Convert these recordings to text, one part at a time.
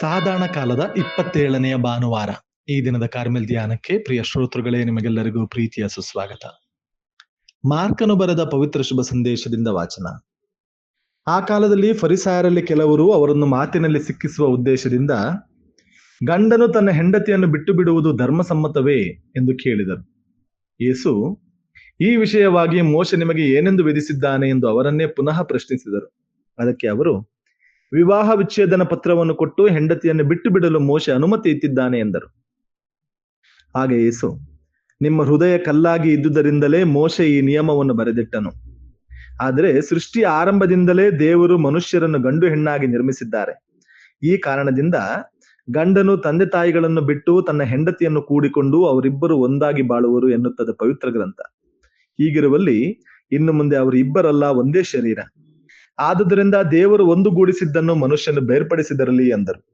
ಸಾಧಾರಣ ಕಾಲದ ಇಪ್ಪತ್ತೇಳನೆಯ ಭಾನುವಾರ, ಈ ದಿನದ ಕಾರ್ಮೆಲ್ ಧ್ಯಾನಕ್ಕೆ ಪ್ರಿಯ ಶ್ರೋತೃಗಳೇ, ನಿಮಗೆಲ್ಲರಿಗೂ ಪ್ರೀತಿಯ ಸುಸ್ವಾಗತ. ಮಾರ್ಕನು ಬರೆದ ಪವಿತ್ರ ಶುಭ ಸಂದೇಶದಿಂದ ವಾಚನ. ಆ ಕಾಲದಲ್ಲಿ ಫರಿಸಾಯರಲ್ಲಿ ಕೆಲವರು ಅವರನ್ನು ಮಾತಿನಲ್ಲಿ ಸಿಕ್ಕಿಸುವ ಉದ್ದೇಶದಿಂದ, ಗಂಡನು ತನ್ನ ಹೆಂಡತಿಯನ್ನು ಬಿಟ್ಟು ಬಿಡುವುದು ಧರ್ಮಸಮ್ಮತವೇ ಎಂದು ಕೇಳಿದರು. ಯೇಸು, ಈ ವಿಷಯವಾಗಿ ಮೋಶ ನಿಮಗೆ ಏನೆಂದು ವಿಧಿಸಿದ್ದಾನೆ ಎಂದು ಅವರನ್ನೇ ಪುನಃ ಪ್ರಶ್ನಿಸಿದರು. ಅದಕ್ಕೆ ಅವರು ವಿವಾಹ ವಿಚ್ಛೇದನ ಪತ್ರವನ್ನು ಕೊಟ್ಟು ಹೆಂಡತಿಯನ್ನು ಬಿಟ್ಟು ಬಿಡಲು ಮೋಶ ಅನುಮತಿ ಇತ್ತಿದ್ದಾನೆ ಎಂದರು. ಹಾಗೆ ಯೇಸು ನಿಮ್ಮ ಹೃದಯ ಕಲ್ಲಾಗಿ ಇದ್ದುದರಿಂದಲೇ ಮೋಶ ಈ ನಿಯಮವನ್ನು ಬರೆದಿಟ್ಟನು. ಆದರೆ ಸೃಷ್ಟಿ ಆರಂಭದಿಂದಲೇ ದೇವರು ಮನುಷ್ಯರನ್ನು ಗಂಡು ಹೆಣ್ಣಾಗಿ ನಿರ್ಮಿಸಿದ್ದಾರೆ. ಈ ಕಾರಣದಿಂದ ಗಂಡನು ತಂದೆ ತಾಯಿಗಳನ್ನು ಬಿಟ್ಟು ತನ್ನ ಹೆಂಡತಿಯನ್ನು ಕೂಡಿಕೊಂಡು ಅವರಿಬ್ಬರು ಒಂದಾಗಿ ಬಾಳುವರು ಎನ್ನುತ್ತದೆ ಪವಿತ್ರ ಗ್ರಂಥ. ಹೀಗಿರುವಲ್ಲಿ ಇನ್ನು ಮುಂದೆ ಅವರು ಇಬ್ಬರಲ್ಲ ಒಂದೇ ಶರೀರ. ಆದುದರಿಂದ ದೇವರು ಒಂದುಗೂಡಿಸಿದ್ದನ್ನು ಮನುಷ್ಯನು ಬೇರ್ಪಡಿಸಿದರಲಿ ಎಂದರು.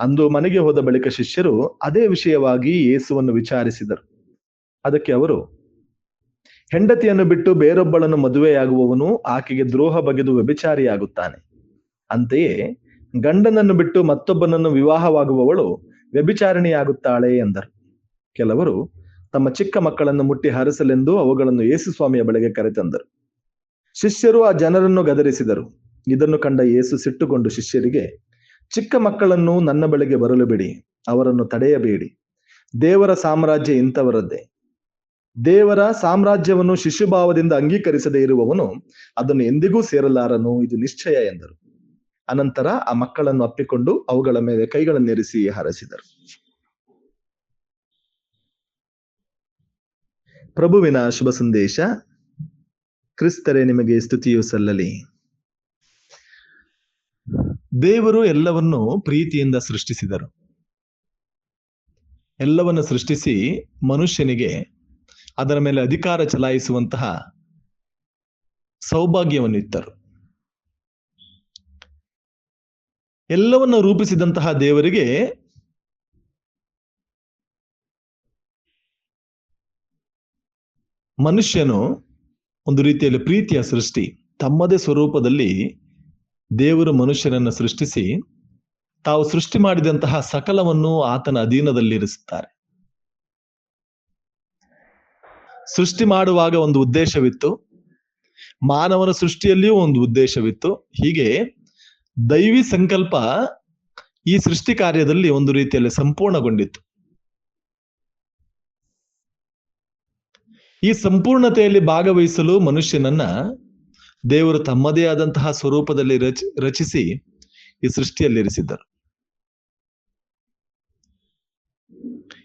ಅಂದು ಮನೆಗೆ ಹೋದ ಬಳಿಕ ಶಿಷ್ಯರು ಅದೇ ವಿಷಯವಾಗಿ ಯೇಸುವನ್ನು ವಿಚಾರಿಸಿದರು. ಅದಕ್ಕೆ ಅವರು, ಹೆಂಡತಿಯನ್ನು ಬಿಟ್ಟು ಬೇರೊಬ್ಬಳನ್ನು ಮದುವೆಯಾಗುವವನು ಆಕೆಗೆ ದ್ರೋಹ ಬಗೆದು ವ್ಯಭಿಚಾರಿಯಾಗುತ್ತಾನೆ. ಅಂತೆಯೇ, ಗಂಡನನ್ನು ಬಿಟ್ಟು ಮತ್ತೊಬ್ಬನನ್ನು ವಿವಾಹವಾಗುವವಳು ವ್ಯಭಿಚಾರಿಣಿಯಾಗುತ್ತಾಳೆ ಎಂದರು. ಕೆಲವರು ತಮ್ಮ ಚಿಕ್ಕ ಮಕ್ಕಳನ್ನು ಮುಟ್ಟಿ ಹರಿಸಲೆಂದು ಅವುಗಳನ್ನು ಯೇಸು ಸ್ವಾಮಿಯ ಬಳಿಗೆ ಕರೆತಂದರು. ಶಿಷ್ಯರು ಆ ಜನರನ್ನು ಗದರಿಸಿದರು. ಇದನ್ನು ಕಂಡ ಏಸು ಸಿಟ್ಟುಕೊಂಡು ಶಿಷ್ಯರಿಗೆ, ಚಿಕ್ಕ ಮಕ್ಕಳನ್ನು ನನ್ನ ಬಳಿಗೆ ಬರಲು ಬಿಡಿ, ಅವರನ್ನು ತಡೆಯಬೇಡಿ. ದೇವರ ಸಾಮ್ರಾಜ್ಯ ಇಂಥವರದ್ದೇ. ದೇವರ ಸಾಮ್ರಾಜ್ಯವನ್ನು ಶಿಶುಭಾವದಿಂದ ಅಂಗೀಕರಿಸದೇ ಇರುವವನು ಅದನ್ನು ಎಂದಿಗೂ ಸೇರಲಾರನು, ಇದು ನಿಶ್ಚಯ ಎಂದರು. ಅನಂತರ ಆ ಮಕ್ಕಳನ್ನು ಅಪ್ಪಿಕೊಂಡು ಅವುಗಳ ಮೇಲೆ ಕೈಗಳನ್ನಿರಿಸಿ ಹರಸಿದರು. ಪ್ರಭುವಿನ ಶುಭ ಸಂದೇಶ ಕ್ರಿಸ್ತರೇ ನಿಮಗೆ ಸ್ತುತಿಯು ಸಲ್ಲಲಿ. ದೇವರು ಎಲ್ಲವನ್ನು ಪ್ರೀತಿಯಿಂದ ಸೃಷ್ಟಿಸಿದರು. ಎಲ್ಲವನ್ನು ಸೃಷ್ಟಿಸಿ ಮನುಷ್ಯನಿಗೆ ಅದರ ಮೇಲೆ ಅಧಿಕಾರ ಚಲಾಯಿಸುವಂತಹ ಸೌಭಾಗ್ಯವನ್ನು ಇತ್ತರು ಎಲ್ಲವನ್ನು ರೂಪಿಸಿದಂತಹ ದೇವರಿಗೆ ಮನುಷ್ಯನು ಒಂದು ರೀತಿಯಲ್ಲಿ ಪ್ರೀತಿಯ ಸೃಷ್ಟಿ. ತಮ್ಮದೇ ಸ್ವರೂಪದಲ್ಲಿ ದೇವರು ಮನುಷ್ಯನನ್ನು ಸೃಷ್ಟಿಸಿ, ತಾವು ಸೃಷ್ಟಿ ಮಾಡಿದಂತಹ ಸಕಲವನ್ನು ಆತನ ಅಧೀನದಲ್ಲಿರಿಸುತ್ತಾರೆ. ಸೃಷ್ಟಿ ಮಾಡುವಾಗ ಒಂದು ಉದ್ದೇಶವಿತ್ತು. ಮಾನವನ ಸೃಷ್ಟಿಯಲ್ಲಿಯೂ ಒಂದು ಉದ್ದೇಶವಿತ್ತು. ಹೀಗೆ ದೈವಿ ಸಂಕಲ್ಪ ಈ ಸೃಷ್ಟಿ ಕಾರ್ಯದಲ್ಲಿ ಒಂದು ರೀತಿಯಲ್ಲಿ ಸಂಪೂರ್ಣಗೊಂಡಿತ್ತು. ಈ ಸಂಪೂರ್ಣತೆಯಲ್ಲಿ ಭಾಗವಹಿಸಲು ಮನುಷ್ಯನನ್ನ ದೇವರು ತಮ್ಮದೇ ಆದಂತಹ ಸ್ವರೂಪದಲ್ಲಿ ರಚ, ರಚಿಸಿ ಈ ಸೃಷ್ಟಿಯಲ್ಲಿರಿಸಿದ್ದರು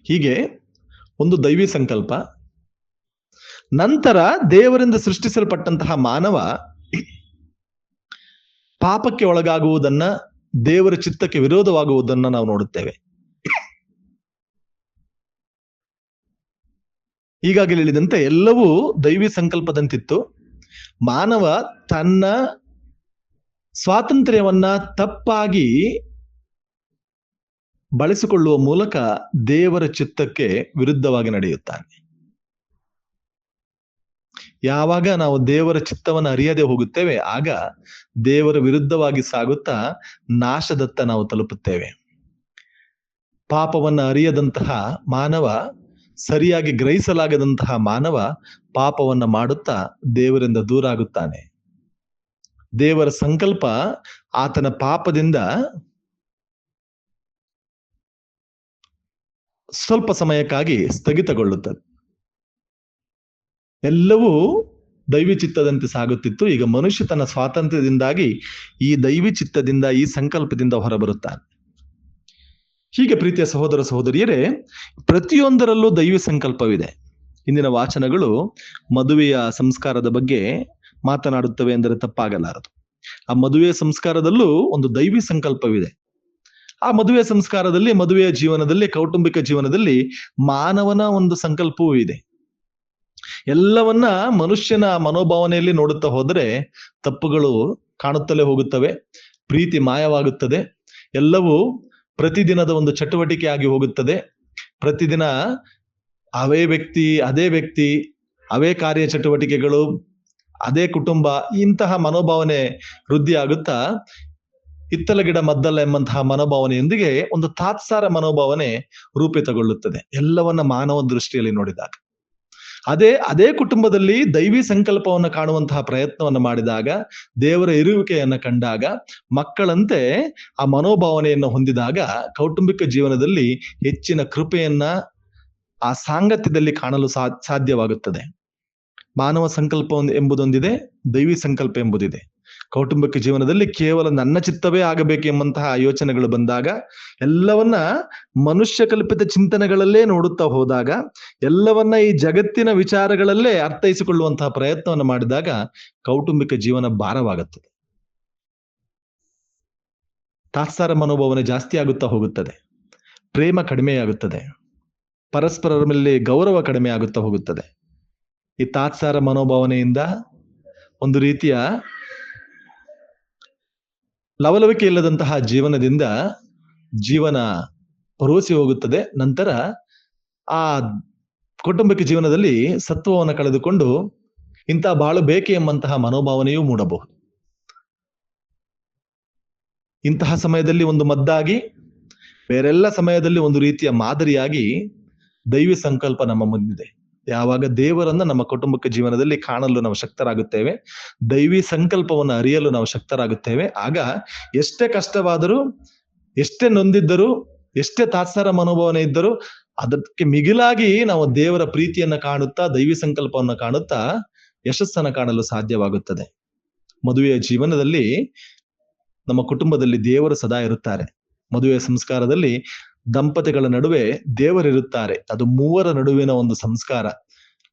ಹೀಗೆ ಒಂದು ದೈವಿ ಸಂಕಲ್ಪ. ನಂತರ ದೇವರಿಂದ ಸೃಷ್ಟಿಸಲ್ಪಟ್ಟಂತಹ ಮಾನವ ಪಾಪಕ್ಕೆ ಒಳಗಾಗುವುದನ್ನ ದೇವರ ಚಿತ್ತಕ್ಕೆ ವಿರೋಧವಾಗುವುದನ್ನ ನಾವು ನೋಡುತ್ತೇವೆ. ಈಗಾಗಲೇ ಹೇಳಿದಂತೆ ಎಲ್ಲವೂ ದೈವಿ ಸಂಕಲ್ಪದಂತಿತ್ತು. ಮಾನವ ತನ್ನ ಸ್ವಾತಂತ್ರ್ಯವನ್ನ ತಪ್ಪಾಗಿ ಬಳಸಿಕೊಳ್ಳುವ ಮೂಲಕ ದೇವರ ಚಿತ್ತಕ್ಕೆ ವಿರುದ್ಧವಾಗಿ ನಡೆಯುತ್ತಾನೆ. ಯಾವಾಗ ನಾವು ದೇವರ ಚಿತ್ತವನ್ನು ಅರಿಯದೆ ಹೋಗುತ್ತೇವೆ, ಆಗ ದೇವರ ವಿರುದ್ಧವಾಗಿ ಸಾಗುತ್ತಾ ನಾಶದತ್ತ ನಾವು ತಲುಪುತ್ತೇವೆ. ಪಾಪವನ್ನ ಅರಿಯದಂತಹ ಮಾನವ ಸರಿಯಾಗಿ ಗ್ರಹಿಸಲಾಗದಂತಹ ಮಾನವ ಪಾಪವನ್ನ ಮಾಡುತ್ತಾ ದೇವರಿಂದ ದೂರ ಆಗುತ್ತಾನೆ ದೇವರ ಸಂಕಲ್ಪ ಆತನ ಪಾಪದಿಂದ ಸ್ವಲ್ಪ ಸಮಯಕ್ಕಾಗಿ ಸ್ಥಗಿತಗೊಳ್ಳುತ್ತದೆ. ಎಲ್ಲವೂ ದೈವಿ ಚಿತ್ತದಂತೆ ಸಾಗುತ್ತಿತ್ತು. ಈಗ ಮನುಷ್ಯ ತನ್ನ ಸ್ವಾತಂತ್ರ್ಯದಿಂದಾಗಿ ಈ ದೈವಿ ಚಿತ್ತದಿಂದ ಈ ಸಂಕಲ್ಪದಿಂದ ಹೊರಬರುತ್ತಾನೆ. ಹೀಗೆ ಪ್ರೀತಿಯ ಸಹೋದರ ಸಹೋದರಿಯರೇ, ಪ್ರತಿಯೊಂದರಲ್ಲೂ ದೈವಿ ಸಂಕಲ್ಪವಿದೆ. ಇಂದಿನ ವಾಚನಗಳು ಮದುವೆಯ ಸಂಸ್ಕಾರದ ಬಗ್ಗೆ ಮಾತನಾಡುತ್ತವೆ ಎಂದರೆ ತಪ್ಪಾಗಲಾರದು. ಆ ಮದುವೆಯ ಸಂಸ್ಕಾರದಲ್ಲೂ ಒಂದು ದೈವಿ ಸಂಕಲ್ಪವಿದೆ. ಆ ಮದುವೆ ಸಂಸ್ಕಾರದಲ್ಲಿ, ಮದುವೆಯ ಜೀವನದಲ್ಲಿ, ಕೌಟುಂಬಿಕ ಜೀವನದಲ್ಲಿ ಮಾನವನ ಒಂದು ಸಂಕಲ್ಪವೂ ಇದೆ. ಎಲ್ಲವನ್ನ ಮನುಷ್ಯನ ಮನೋಭಾವನೆಯಲ್ಲಿ ನೋಡುತ್ತಾ ಹೋದರೆ ತಪ್ಪುಗಳು ಕಾಣುತ್ತಲೇ ಹೋಗುತ್ತವೆ, ಪ್ರೀತಿ ಮಾಯವಾಗುತ್ತದೆ. ಎಲ್ಲವೂ ಪ್ರತಿದಿನದ ಒಂದು ಚಟುವಟಿಕೆ ಆಗಿ ಹೋಗುತ್ತದೆ. ಪ್ರತಿದಿನ ಅವೇ ವ್ಯಕ್ತಿ, ಅದೇ ವ್ಯಕ್ತಿ, ಅವೇ ಕಾರ್ಯ ಚಟುವಟಿಕೆಗಳು, ಅದೇ ಕುಟುಂಬ, ಇಂತಹ ಮನೋಭಾವನೆ ವೃದ್ಧಿ ಆಗುತ್ತಾ? ಇತ್ತಲ ಗಿಡ ಮದ್ದಲ್ಲ ಎಂಬಂತಹ ಮನೋಭಾವನೆಯೊಂದಿಗೆ ಒಂದು ತಾತ್ಸಾರ ಮನೋಭಾವನೆ ರೂಪಿತಗೊಳ್ಳುತ್ತದೆ. ಎಲ್ಲವನ್ನ ಮಾನವ ದೃಷ್ಟಿಯಲ್ಲಿ ನೋಡಿದಾಗ. ಅದೇ ಅದೇ ಕುಟುಂಬದಲ್ಲಿ ದೈವಿ ಸಂಕಲ್ಪವನ್ನು ಕಾಣುವಂತಹ ಪ್ರಯತ್ನವನ್ನು ಮಾಡಿದಾಗ, ದೇವರ ಇರುವಿಕೆಯನ್ನು ಕಂಡಾಗ, ಮಕ್ಕಳಂತೆ ಆ ಮನೋಭಾವನೆಯನ್ನು ಹೊಂದಿದಾಗ ಕೌಟುಂಬಿಕ ಜೀವನದಲ್ಲಿ ಹೆಚ್ಚಿನ ಕೃಪೆಯನ್ನ ಆ ಸಾಂಗತ್ಯದಲ್ಲಿ ಕಾಣಲು ಸಾಧ್ಯವಾಗುತ್ತದೆ. ಮಾನವ ಸಂಕಲ್ಪ ಎಂಬುದೊಂದಿದೆ, ದೈವಿ ಸಂಕಲ್ಪ ಎಂಬುದಿದೆ. ಕೌಟುಂಬಿಕ ಜೀವನದಲ್ಲಿ ಕೇವಲ ನನ್ನ ಚಿತ್ತವೇ ಆಗಬೇಕು ಎಂಬಂತಹ ಯೋಚನೆಗಳು ಬಂದಾಗ, ಎಲ್ಲವನ್ನ ಮನುಷ್ಯ ಕಲ್ಪಿತ ಚಿಂತನೆಗಳಲ್ಲೇ ನೋಡುತ್ತಾ ಹೋದಾಗ, ಎಲ್ಲವನ್ನ ಈ ಜಗತ್ತಿನ ವಿಚಾರಗಳಲ್ಲೇ ಅರ್ಥೈಸಿಕೊಳ್ಳುವಂತಹ ಪ್ರಯತ್ನವನ್ನು ಮಾಡಿದಾಗ ಕೌಟುಂಬಿಕ ಜೀವನ ಭಾರವಾಗುತ್ತದೆ ತಾತ್ಸಾರ ಮನೋಭಾವನೆ ಜಾಸ್ತಿ ಆಗುತ್ತಾ ಹೋಗುತ್ತದೆ. ಪ್ರೇಮ ಕಡಿಮೆಯಾಗುತ್ತದೆ ಪರಸ್ಪರರ ಮೇಲೆ ಗೌರವ ಕಡಿಮೆ ಆಗುತ್ತಾ ಹೋಗುತ್ತದೆ. ಈ ತಾತ್ಸಾರ ಮನೋಭಾವನೆಯಿಂದ ಒಂದು ರೀತಿಯ ಲವಲವಿಕೆ ಇಲ್ಲದಂತಹ ಜೀವನದಿಂದ ಜೀವನ ಪರೋಸಿ ಹೋಗುತ್ತದೆ. ನಂತರ ಆ ಕುಟುಂಬಿಕ ಜೀವನದಲ್ಲಿ ಸತ್ವವನ್ನು ಕಳೆದುಕೊಂಡು ಇಂಥ ಬಾಳು ಬೇಕೆ ಎಂಬಂತಹ ಮನೋಭಾವನೆಯೂ ಮೂಡಬಹುದು. ಇಂತಹ ಸಮಯದಲ್ಲಿ ಒಂದು ಮದ್ದಾಗಿ, ಬೇರೆಲ್ಲ ಸಮಯದಲ್ಲಿ ಒಂದು ರೀತಿಯ ಮಾದರಿಯಾಗಿ ದೈವಿ ಸಂಕಲ್ಪ ನಮ್ಮ ಮುಂದಿದೆ. ಯಾವಾಗ ದೇವರನ್ನ ನಮ್ಮ ಕುಟುಂಬಕ್ಕೆ ಜೀವನದಲ್ಲಿ ಕಾಣಲು ನಾವು ಶಕ್ತರಾಗುತ್ತೇವೆ, ದೈವಿ ಸಂಕಲ್ಪವನ್ನು ಅರಿಯಲು ನಾವು ಶಕ್ತರಾಗುತ್ತೇವೆ, ಆಗ ಎಷ್ಟೇ ಕಷ್ಟವಾದರೂ, ಎಷ್ಟೇ ನೊಂದಿದ್ದರೂ, ಎಷ್ಟೇ ತಾತ್ಸಾರ ಮನೋಭಾವನೆ ಇದ್ದರೂ, ಅದಕ್ಕೆ ಮಿಗಿಲಾಗಿ ನಾವು ದೇವರ ಪ್ರೀತಿಯನ್ನ ಕಾಣುತ್ತಾ, ದೈವಿ ಸಂಕಲ್ಪವನ್ನು ಕಾಣುತ್ತಾ, ಯಶಸ್ಸನ್ನು ಕಾಣಲು ಸಾಧ್ಯವಾಗುತ್ತದೆ. ಮದುವೆಯ ಜೀವನದಲ್ಲಿ ನಮ್ಮ ಕುಟುಂಬದಲ್ಲಿ ದೇವರು ಸದಾ ಇರುತ್ತಾರೆ. ಮದುವೆಯ ಸಂಸ್ಕಾರದಲ್ಲಿ ದಂಪತಿಗಳ ನಡುವೆ ದೇವರಿರುತ್ತಾರೆ. ಅದು ಮೂವರ ನಡುವಿನ ಒಂದು ಸಂಸ್ಕಾರ.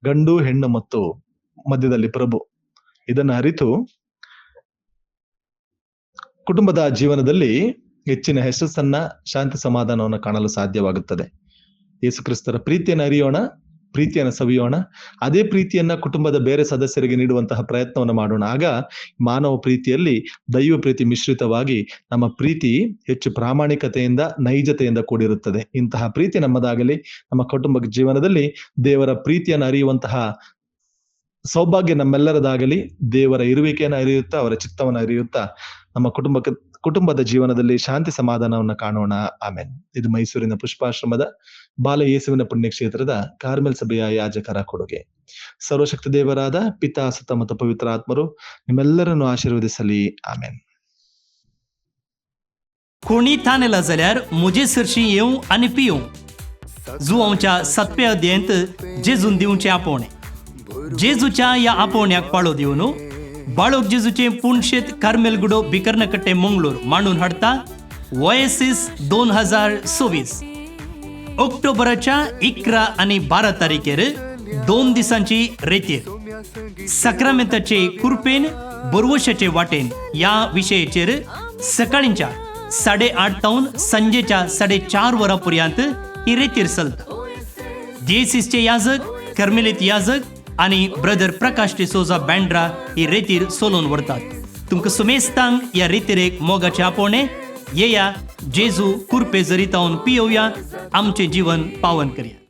ಗಂಡು, ಹೆಣ್ಣು ಮತ್ತು ಮಧ್ಯದಲ್ಲಿ ಪ್ರಭು. ಇದನ್ನು ಅರಿತು ಕುಟುಂಬದ ಜೀವನದಲ್ಲಿ ಹೆಚ್ಚಿನ ಯಶಸ್ಸನ್ನ ಶಾಂತಿ ಸಮಾಧಾನವನ್ನು ಕಾಣಲು ಸಾಧ್ಯವಾಗುತ್ತದೆ. ಯೇಸು ಕ್ರಿಸ್ತರ ಪ್ರೀತಿಯನ್ನು ಅರಿಯೋಣ. ಪ್ರೀತಿಯನ್ನು ಸವಿಯೋಣ, ಅದೇ ಪ್ರೀತಿಯನ್ನ ಕುಟುಂಬದ ಬೇರೆ ಸದಸ್ಯರಿಗೆ ನೀಡುವಂತಹ ಪ್ರಯತ್ನವನ್ನು ಮಾಡೋಣ. ಆಗ ಮಾನವ ಪ್ರೀತಿಯಲ್ಲಿ ದೈವ ಪ್ರೀತಿ ಮಿಶ್ರಿತವಾಗಿ ನಮ್ಮ ಪ್ರೀತಿ ಹೆಚ್ಚು ಪ್ರಾಮಾಣಿಕತೆಯಿಂದ, ನೈಜತೆಯಿಂದ ಕೂಡಿರುತ್ತದೆ. ಇಂತಹ ಪ್ರೀತಿ ನಮ್ಮದಾಗಲಿ, ನಮ್ಮ ಕುಟುಂಬ ಜೀವನದಲ್ಲಿ ದೇವರ ಪ್ರೀತಿಯನ್ನು ಅರಿಯುವಂತಹ ಸೌಭಾಗ್ಯ ನಮ್ಮೆಲ್ಲರದಾಗಲಿ ದೇವರ ಇರುವಿಕೆಯನ್ನು ಅರಿಯುತ್ತಾ, ಅವರ ಚಿತ್ತವನ್ನು ಅರಿಯುತ್ತಾ, ನಮ್ಮ ಕುಟುಂಬಕ್ಕೆ ಕುಟುಂಬದ ಜೀವನದಲ್ಲಿ ಶಾಂತಿ ಸಮಾಧಾನವನ್ನು ಕಾಣೋಣ ಆಮೇನ್ ಇದು ಮೈಸೂರಿನ ಪುಷ್ಪಾಶ್ರಮದ ಬಾಲ ಯೇಸುವಿನ ಪುಣ್ಯಕ್ಷೇತ್ರದ ಕಾರ್ಮೆಲ್ ಸಭೆಯ ಯಾಜಕರ ಕೊಡುಗೆ ಸರ್ವಶಕ್ತಿ ದೇವರಾದ ಪಿತಾ ಸುತ ಮತ್ತು ಪವಿತ್ರ ಆತ್ಮರು ನಿಮ್ಮೆಲ್ಲರನ್ನು ಆಶೀರ್ವದಿಸಲಿ ಆಮೇನ್ कोणी ताणला जाल्यार म्हजे सरशी येवं आनी पिवं जुवांच्या सातव्या अध्यायांत जेजून दिवचें आपोवणें जेजूच्या ह्या आपोवण्याक पाळो दिवन बाळोक जेजूचे पुणशेत कार्मेलगुडो बिकर्णकट्टे मंगळूर मांडून हाडटा वयसीस दोन हजार सव्वीस ऑक्टोबराच्या इकरा आनी बारा तारखेर दोन दिसांची रेतीर सक्रामेंताचे कुरपेन बोरवशाचे वाटेन ह्या विशयाचेर सकाळींच्या साडे आठ तावन सांजेच्या साडे चार वरां पर्यंत ही रेतीर चलता दिएसीसचे याजक कर्मेलीत याजक आनी ब्रदर प्रकाश डिसोजा बँड्रा ही रेतीर सोलून व्हरतात तुमकां सुमेस्तांक ह्या रेतीरेक मोगाचे आपोवणे येया जेजू कुरपे जरी तावन पियोवया आमचें जीवन पावन करया.